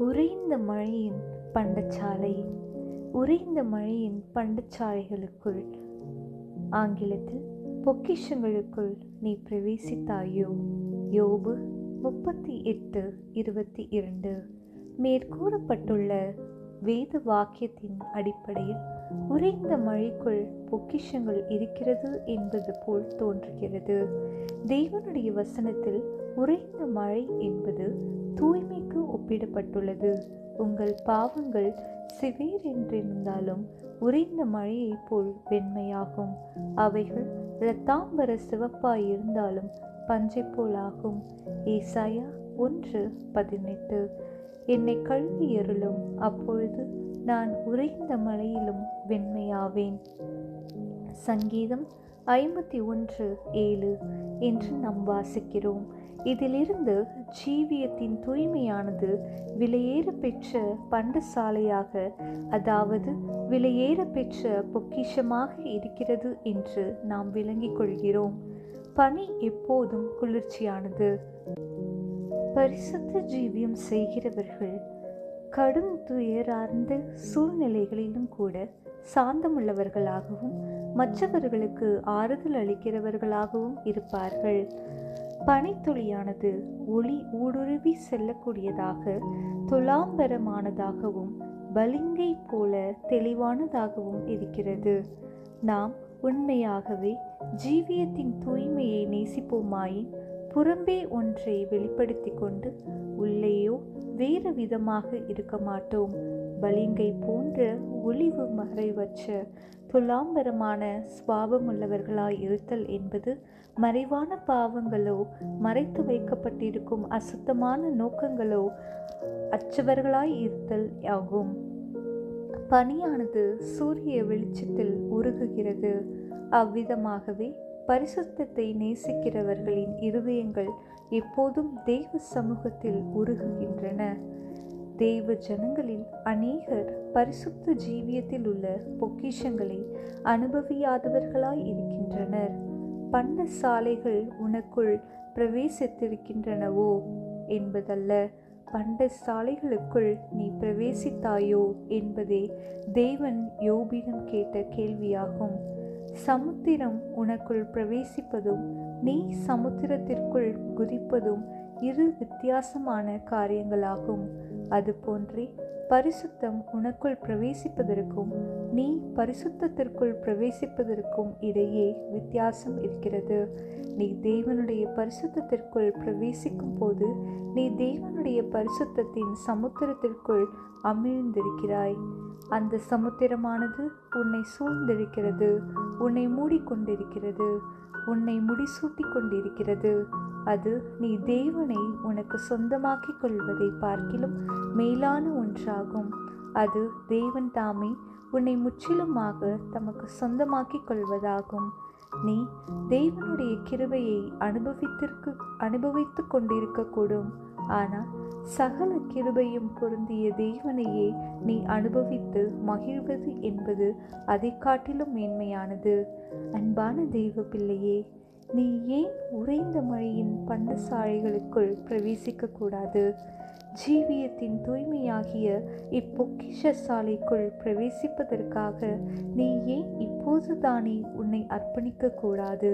உறைந்த மழையின் பண்டச்சாலை உறைந்த மழையின் பண்டச்சாலைகளுக்குள் ஆங்கிலத்தில் பொக்கிஷங்களுக்குள் நீ பிரவேசித்தாயோ? யோபு முப்பத்தி எட்டு இருபத்தி இரண்டு. மேற்கூறப்பட்டுள்ள வேத வாக்கியத்தின் அடிப்படையில் உறைந்த மழைக்குள் பொக்கிஷங்கள் இருக்கிறது என்பது போல் தோன்றுகிறது. தேவனுடைய வசனத்தில் உறைந்த மழை என்பது தூய்மை ஒப்பிடப்பட்டுள்ளது உங்கள் பாவங்கள் சிவீர் என்றிருந்தாலும் உறைந்த மழையைப் போல் வெண்மையாகும். அவைகள் இரத்தாம்பர சிவப்பாய் இருந்தாலும் பஞ்சை போலாகும் ஏசாயா ஒன்று பதினெட்டு. என்னை கழுவி எருளும் அப்பொழுது நான் உறைந்த மலையிலும் வெண்மையாவேன். சங்கீதம் ஐம்பத்தி ஒன்று ஏழு என்று நாம் வாசிக்கிறோம். இதிலிருந்து ஜீவியத்தின் தூய்மையானது விலையேற பெற்ற பண்டசாலையாக அதாவது விலையேற பெற்ற பொக்கிஷமாக இருக்கிறது என்று நாம் விளங்கிக் கொள்கிறோம். பனி எப்போதும் குளிர்ச்சியானது. பரிசுத்த ஜீவியம் செய்கிறவர்கள் கடும் துயரார்ந்த சூழ்நிலைகளிலும் கூட சாந்தமுள்ளவர்களாகவும் மற்றவர்களுக்கு ஆறுதல் அளிக்கிறவர்களாகவும் இருப்பார்கள். பனித்துளியானது ஒளி ஊடுருவி செல்லக்கூடியதாக துலாம்பரமானதாகவும் பலிங்கை போல தெளிவானதாகவும் இருக்கிறது. நாம் உண்மையாகவே ஜீவியத்தின் தூய்மையை நேசிப்போமாயின் புறம்பே ஒன்றை வெளிப்படுத்தி கொண்டு உள்ளேயோ வேறு விதமாக இருக்க மாட்டோம். பலிங்கை போன்ற ஒளிவு மறைவற்ற துலாம்பரமான சுவாபமுள்ளவர்களாய் இருத்தல் என்பது மறைவான பாவங்களோ மறைத்து வைக்கப்பட்டிருக்கும் அசுத்தமான நோக்கங்களோ அச்சவர்களாய் இருத்தல் ஆகும். பனியானது சூரிய வெளிச்சத்தில் உருகுகிறது. அவ்விதமாகவே பரிசுத்தத்தை நேசிக்கிறவர்களின் இருதயங்கள் எப்போதும் தெய்வ சமூகத்தில் உருகுகின்றன. தெய்வ ஜனங்களில் அநேகர் பரிசுத்த ஜீவியத்தில் உள்ள பொக்கிஷங்களை அனுபவியாதவர்களாய் இருக்கின்றனர். பண்ட சாலைகள் உனக்குள் பிரவேசித்திருக்கின்றனவோ என்பதல்ல. பண்ட சாலைகளுக்குள் நீ பிரவேசித்தாயோ என்பதே தேவன் யோபிடம் கேட்ட கேள்வியாகும். சமுத்திரம் உனக்குள் பிரவேசிப்பதும் நீ சமுத்திரத்திற்குள் குதிப்பதும் இரு வித்தியாசமான காரியங்களாகும். அதுபோன்றே பரிசுத்தம் உனக்குள் பிரவேசிப்பதற்கும் நீ பரிசுத்தத்திற்குள் பிரவேசிப்பதற்கும் இடையே வித்தியாசம் இருக்கிறது. நீ தேவனுடைய பரிசுத்தத்திற்குள் பிரவேசிக்கும் போது நீ தேவனுடைய பரிசுத்தத்தின் சமுத்திரத்திற்குள் அமிழ்ந்திருக்கிறாய். அந்த சமுத்திரமானது உன்னை சூழ்ந்திருக்கிறது உன்னை மூடிக்கொண்டிருக்கிறது உன்னை முடிசூட்டி கொண்டிருக்கிறது அது நீ தேவனை உனக்கு சொந்தமாக்கிக் கொள்வதை பார்க்கிலும் மேலான ஒன்றாகும். அது தேவன் தாமே உன்னை முற்றிலுமாக தமக்கு சொந்தமாக்கிக் கொள்வதாகும். நீ தெய்வனுடைய கிருபையை அனுபவித்திருக்கு அனுபவித்து கொண்டிருக்கக்கூடும். ஆனால் சகல கிருபையும் பொருந்திய தெய்வனையே நீ அனுபவித்து மகிழ்வது என்பது அதை காட்டிலும் மேன்மையானது. அன்பான தெய்வ பிள்ளையே நீ ஏன் உறைந்த மழையின் பண்டசாலைகளுக்குள் பிரவேசிக்க கூடாது ஜீவியத்தின் தூய்மையாகிய இப்பொக்கிஷ சாலைக்குள் பிரவேசிப்பதற்காக நீ ஏன் இப்போது தானே உன்னை அர்ப்பணிக்க கூடாது